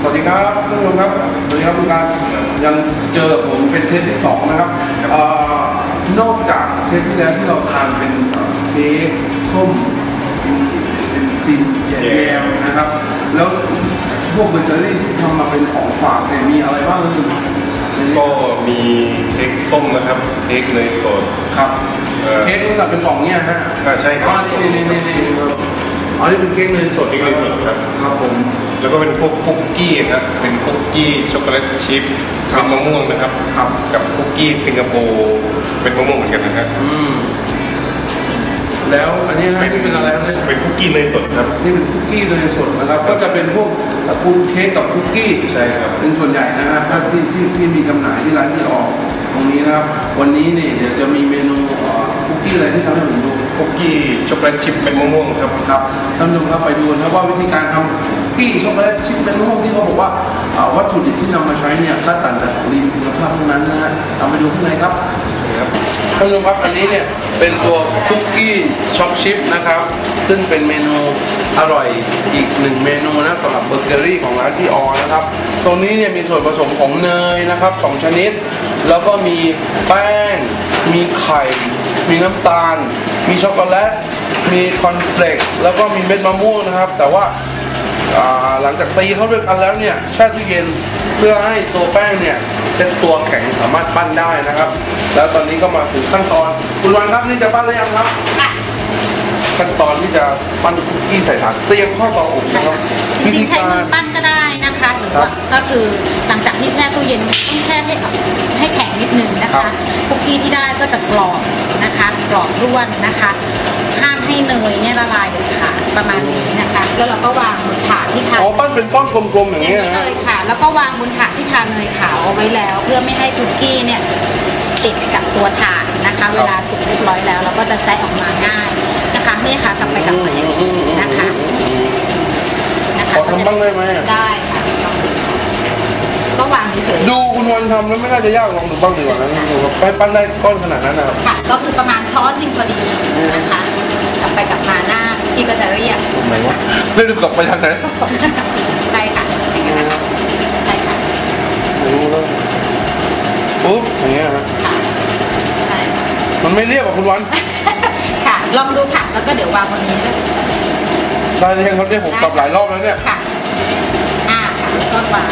สวัสดีครับท่านผู้ชมครับสวัสดีครับทุกท่านยังเจอผมเป็นเทปที่สองนะครับเอ่อ นอกจากเทปที่แล้วที่เราทานเป็นเอ่อเค้กส้มเป็นเป็นครีมแยมนะครับ แล้วพวกเบเกอรี่ที่ทำมาเป็นของฝากเนี่ยมีอะไรบ้างคือก็มีเค้กส้มนะครับเค้กเนยสดครับเอ่อเค้กลักษณะเป็นกล่องเนี่ยฮะอ่าใช่ครับอ๋อนี่นี่นี่นี่ครับอ๋อนี่เป็นเค้กเนยสดเค้กเนยสดครับครับผมแล้วก็เป็นพวกคุกกี้ครับเป็นคุกกี้ช็อกโกแลตชิพครับเป็นมะม่วงนะครับครับกับ คุกกี้สิงคโปร์เป็นมะม่วงเหมือนกันนะครับอืมแล้วอันนี้ฮะที่เป็นอะไรครับเนี่ยเป็นคุกกี้เนยสดครับนี่เป็นคุกกี้โดยสดนะครับ ก็จะเป็นพวกตระกูลเค้กกับคุกกี้ใช่ครับเป็นส่วนใหญ่นะครับถ้าที่ที่ที่มีจำหน่ายที่ร้านที่ออก ตรงนี้นะครับ วันนี้เนี่ยเดี๋ยวจะมีเมนูเอ่อคุกกี้อะไรที่ทำให้ผมดูคุกกี้ช็อกโกแลตชิพเป็นมะม่วงครับครับท่านผู้ชมครับไปดูนะครับว่าวิธีการทำคุ กกี้ช็อกโกแลตชิพเป็นมะม่วงที่เขาบอกว่าเอ่อวัตถุดิบที่นำมาใช้เนี่ยคัดสรรจากของดีมีคุณภาพทั้งนั้นนะฮะเอาไปดูข้างในครับใช่ครับท่านผู้ชมครับอันนี้เนี่ยเป็นตัวคุกกี้ช็อกชิพนะครับ ซึ่งเป็นเมนูอร่อยอีกหนึ่งเมนูนะสำหรับเบเกอรี่ของร้านที่ออนะครับ ตรงนี้เนี่ยมีส่วนผสมของเนยนะครับสองชนิด แล้วก็มีแป้ง มีไข่ มีน้ำตาล มีช็อกโกแลต มีคอนเฟลกแล้วก็มีเม็ดมะม่วงนะครับ แต่ว่าอ่า หลังจากตีเข้าด้วยกันแล้วเนี่ยแช่ตู้เย็นเพื่อให้ตัวแป้งเนี่ยเซ็ตตัวแข็งสามารถปั้นได้นะครับ แล้วตอนนี้ก็มาถึงขั้นตอนคุณวันครับนี่จะปั้นหรือยังครับค่ะขั้นตอนที่จะปั้นคุกกี้ใส่ถาดเตรียมเข้าเตาอบนะครับจริงๆใช้มือปั้นก็ได้นะคะหรือว่าก็คือหลังจากที่แช่ตู้เย็นต้องแช่ให้ให้แข็งนิดนึงนะคะคุกกี้ที่ได้ก็จะกรอบนะคะกรอบร่วนนะคะห้าม ให้เนยเนี่ยละลายเด็ดขาดประมาณนี้นะคะ แล้วเราก็วางบนถาดที่ทาอ๋อปั้นเป็นก้อนกลมๆอย่างอย่างเงี้ยนี้นะเลยค่ะ แล้วก็วางบนถาดที่ทาเนยขาวเอาไว้แล้ว เพื่อไม่ให้คุกกี้เนี่ยติดกับตัวถาดนะคะ เวลาสุกเรียบร้อยแล้ว เราก็จะแซะออกมาง่ายนะคะนี่ค่ะกลับไปกลับมาอย่างนี้นะคะนะคะขอทำบ้างได้ไหมอะได้ค่ะก็วางเฉยดูคุณวันทำแล้วไม่น่าจะยากลองดูบ้างดีกว่านะดูครับไปปั้นได้ก้อนขนาดนั้นนะครับๆค่ะก็คือประมาณช้อนหนึ่งพอดีนะคะกลับ ไปกลับมาหน้าพี่ก็จะเรียกทำไมวะเรื่องกลับไปทางไหนใช่ค่ะอย่างนั้นนะคะใช่ค่ะไม่รู้แล้วปุ๊บอย่างเงี้ยฮะค่ะใช่ค่ะ มันไม่เรียกว่าคุณวันค่ะลองดูค่ะแล้วก็เดี๋ยววางบนนี้ด้วยได้เลยครับเนี่ยผมกลับหลายรอบแล้วเนี่ยค่ะอ่าค่ะแล้วก็วาง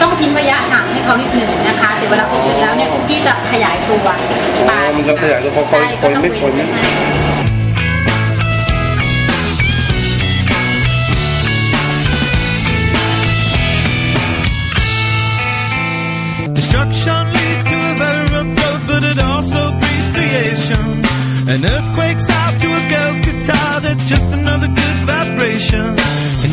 ต้องทิ้งระยะห่างให้เขานิดหนึ่งนะคะเดี๋ยวเวลาอบเสร็จแล้วเนี่ยคุกกี้จะขยายตัวอ๋อมันจะขยายตัวค่อยๆใช่ค่อยๆนิดก็ค่อยๆนิจะดเว้นไว้ให้ An earthquake's out to a girl's guitar, that's just another good vibration. And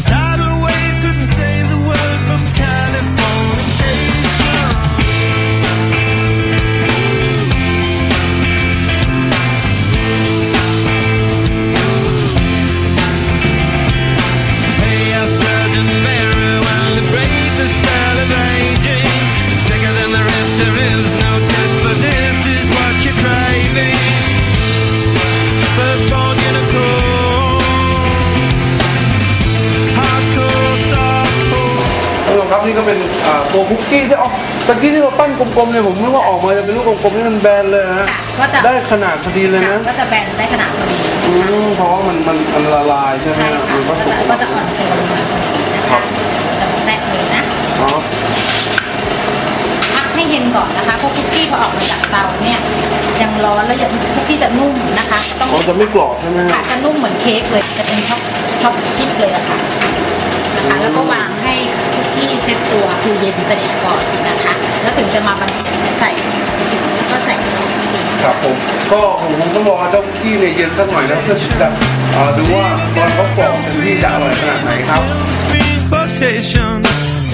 ก็เป็นอ่าตัวคุกกี้ที่ออกตะกี้ที่เราปั้นกลมๆเนี่ยผมนึกว่าออกมาจะเป็นลูกกลมๆที่มันแบนเลยนะค่ะก็จะได้ขนาดพอดีเลยค่ะนะก็จะแบนได้ขนาดพอดีอืมเพราะว่ามันมันมันละลายใช่ไหมใช่ค่ะมันก็ผสจะมก็จะอ่อนตัวลงมานะครัคะบจะมาแทรกเลยนะอ๋อพักให้เย็นก่อนนะคะเพราะคุกกี้พอออกมาจากเตาเนี่ยยังร้อนแล้วยังคุกกี้จะนุ่มนะคะต้องอ๋อจะไม่กรอบใช่ไหมค่ะฮะจะนุ่มเหมือนเค้กเลยจะเป็นช็อกช็อกชิพเลยอะค่ะ นะคะ แล้วก็วางให้คุกกี้เซ็ตตัวคือเย็นสนิทก่อนนะคะ แล้วถึงจะมาบรรจุใส่ถุงแล้วก็ใส่ขนมจีนครับผมก็ผมคงต้องรอเจ้าคุกกี้เนี่ยเย็นสักหน่อยนะเพื่อที่จะอ่าดูว่าตอนเขากรอบเต็มที่จะอร่อยขนาดไหนครับ Screen quotation.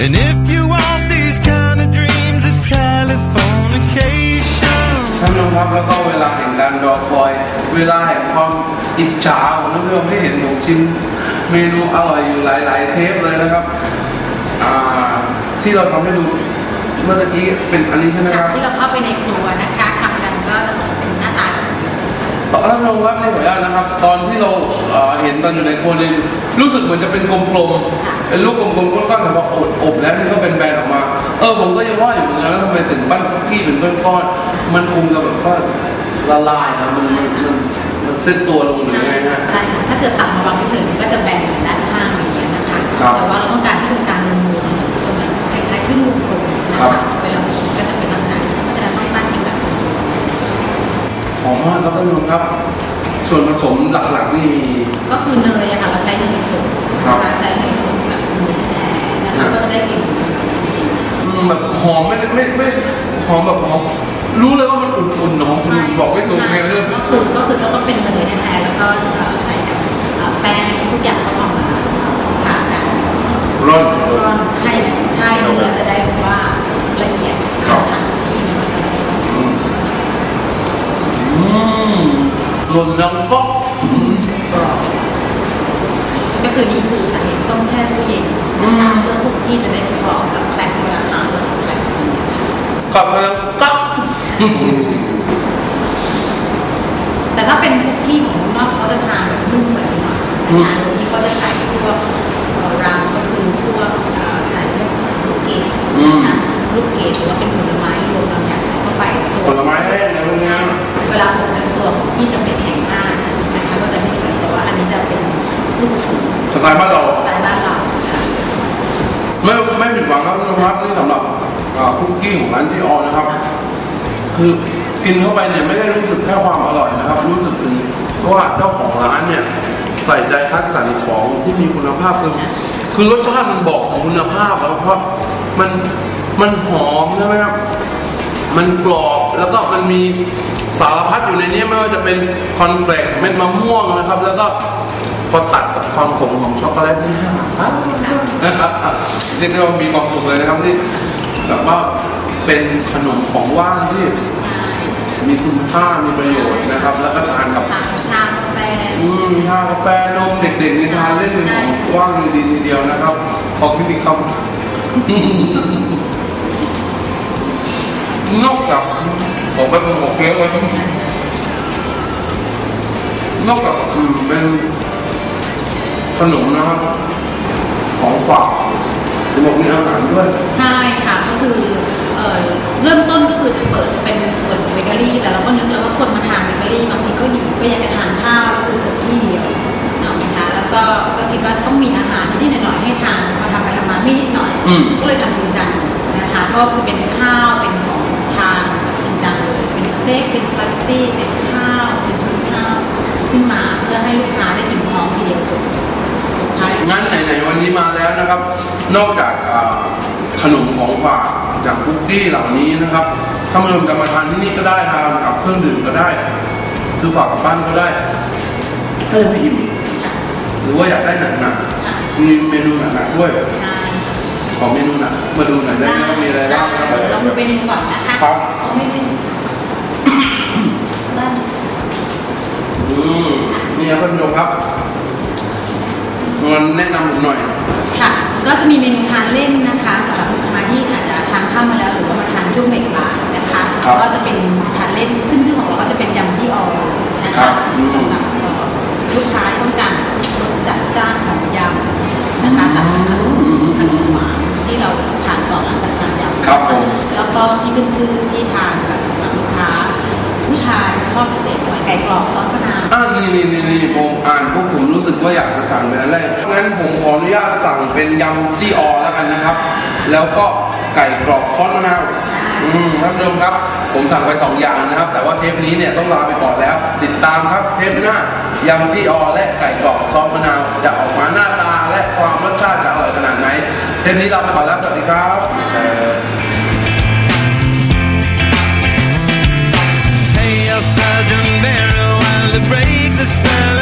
And if you want these kind of dreams, it's Californication. ท่านผู้ชมชมครับแล้วก็เวลาแห่งการรอคอย เวลาแห่งความอิจฉาของท่านผู้ชมที่เห็นผมชิม เมนูอร่อยอยู่หลาย ๆ เทปเลยนะครับอ่าที่เราทำให้ดูเมื่อตะกี้เป็นอันนี้ใช่ไหมคค่ะรับที่เราเข้าไปในครัวนะคะทำกันก็จะเป็นหน้าตาแบบนี้ตอนท่านผู้ชมครับนี่ขออนุญาตนะครับ ตอนที่เราเอ่อเห็นตอนอยู่ในครัวนี่รู้สึกเหมือนจะเป็นกลมๆเป็นลูกกลมๆก้อนๆแต่พออบอบแล้วนี่ก็เป็นแบนออกมา เออผมก็ยังว่าอยู่เหมือนกันว่าทำไมถึงปั้นคุกกี้เป็นก้อนๆมันคงจะแบบว่าละลายนะมันมัน มันมันเส้นตัวลงหรือยังไงฮะ ใช่ค่ะถ้าเกิดตักมาวางเฉยๆมันก็จะแบนด้านข้างอย่างเงี้ยนะคะ ครับ แต่ว่าเราต้องการที่เป็นการนูนๆเสมือนคล้ายๆขึ้นวงกลมนะครัคะบเวลาหมุนก็จะเป็นลักษณะนี้เพราะฉะนั้นต้องปั้นเป็นแบบนี้หอมมากครับท่านผู้ชมครับ ส่วนผสมหลักๆนี่มี ก็คือเนยอะค่ะเราใช้เนยสดครับนะคะใช้เนยสดกับเนยแท้ๆนะคะก็จะได้กลิ่นจริง อืมแบบหอมไม่ไม่ไม่หอมแบบหอมรู้เลยว่า บอกไม่ถูกไงเรื่องก็คือก็คือจะต้องเป็นเนยแท้ๆแล้วก็เอ่อใส่กับเอ่อแป้งทุกอย่างก็ต้องมาทากันร่อนร่อนให้ใช่เนื้อจะได้แบบว่าละเอียดครับทางที่เนื้อจะได้อืมหล่นดังป๊อกก็คือนี่คือสาเหตุที่ต้องแช่ตู้เย็นนะคะเพื่อคุกกี้จะได้กรอบแล้วแคลกเวลาทานแล้วจะแคลกดีค่ะกลับมาแล้วก๊อก แต่ถ้าเป็นคุกกี้ของนอกเขาจะทานแบบนุ่มเหมือน หน่อยนะคะโดยที่เขาจะใส่พวกเอ่อรามก็คือพวกเอ่อใส่พวกลูกเกดนะคะลูกเกดหรือว่าเป็นผลไม้รวมบางอย่างใส่เข้าไปตัวผลไม้แห้งอะไรพวกเนี้ยเวลาผมในตัวคุกกี้จะไม่แข็งมากนะคะก็จะไม่เหมือนแต่ว่าอันนี้จะเป็นลูกชุบสไตล์บ้านเราสไตล์บ้านเราค่ะไม่ไม่ผิดหวังครับท่านผู้ชมครับนี่สำหรับอ่าคุกกี้ของร้านที่ออนนะครับ คือกินเข้าไปเนี่ยไม่ได้รู้สึกแค่ความอร่อยนะครับ รู้สึกถึงว่าเจ้าของร้านเนี่ย ใส่ใจคัดสรรของที่มีคุณภาพคือคือรสชาติมันบอกของคุณภาพแล้วเพราะมันมันหอมใช่ไหมครับมันกรอบแล้วก็มันมีสารพัดอยู่ในนี้ไม่ว่าจะเป็นคอนเฟลกเม็ดมะม่วงนะครับ แล้วก็พอตัดกับความขมของช็อกโกแลตนี่ฮะเรียกได้ว่ามีความสุขเลยนะครับที่แบบว่าเป็นขนมของว่างที่มีคุณค่ามีประโยชน์นะครับ แล้วก็ทานกับชา อืมชากาแฟนมเด็กๆนี่ทานเล่นเป็นของว่างดีทีเดียวนะครับขอคิดอีกคำนอกจากผมไปเป็นหกเลี้ยวไว้นอกจากอืมเป็นขนมนะครับ ของฝากจะบอกมีอาหารด้วย ใช่ค่ะก็คือเอ่อเริ่มต้นก็คือจะเปิดเป็นส่วนเบเกอรี่ แต่เราก็นึกแล้วว่าคนมาทานเบเกอรี่บางทีก็หิวก็อยากจะทานข้าว ต้องมีอาหารนิดๆหน่อยๆให้ทานพอทำไปทำมาไม่นิดหน่อย อืม ก็เลยทำจริงจังนะคะ ก็คือเป็นข้าวเป็นของทานแบบจริงจังเลยเป็นสเต็กเป็นสปาเกตตี้เป็นข้าวเป็นชุดข้าวขึ้นมาเพื่อให้ลูกค้าได้กินพร้อมทีเดียวจบสุดท้าย งั้นไหนๆวันนี้มาแล้วนะครับ นอกจากอ่าขนมของฝากจากคุกกี้เหล่านี้นะครับถ้ามาลงจะมาทานที่นี่ก็ได้ทานกับเครื่องดื่มก็ได้คือฝากกับบ้านก็ได้ถ้ายังไม่อิ่มค่ะ หรือว่าอยากได้หนักค่ะๆมีเมนูหนักๆด้วยใช่ขอเมนูหนักมาดูหน่อยได้ไหมว่ามีอะไรบ้างครับได้เราดูเมนูก่อนนะคะครับเอาไม่เป็นบ้านอืมนี่ครับท่านผู้ชมครับงั้นแนะนำผมหน่อย ค่ะ ก็จะมีเมนูทานเล่นนะคะสำหรับลูกค้าที่อาจจะทานข้าวมาแล้วหรือว่ามาทานช่วงเบรกบ่ายนะคะครับก็จะเป็นทานเล่นขึ้นชื่อของเราก็จะเป็นยำจี้ออนะครัคะบอืมสำหรับเอ่อลูกค้าที่ต้องการำนะคะตัดขนมขนมหวานที่เราทานก่อนหลังจากทานยำครับผมแล้วก็ที่ขึ้นชื่อที่ทานแบบสำหรับลูกค้า ผู้ชายชอบพิเศษหน่อยไก่กรอบซอสมะนาวอ่านี่นี่นี่นี่ผมอ่านปุ๊บผมรู้สึกว่าอยากจะสั่งเป็นอันแรกงั้นผมขออนุญาตสั่งเป็นยำจี้ออแล้วกันนะครับ แล้วก็ไก่กรอบซอสมะนาวอืมท่านผู้ชมครับ ผมสั่งไปสองอย่างนะครับ แต่ว่าเทปนี้เนี่ยต้องลาไปก่อนแล้ว ติดตามครับเทปหน้ายำจี้ออและไก่กรอบซอสมะนาวจะออกมาหน้าตา และความรสชาติจะอร่อยขนาดไหนเทปนี้เราไปก่อนแล้วสวัสดีครับ break the spell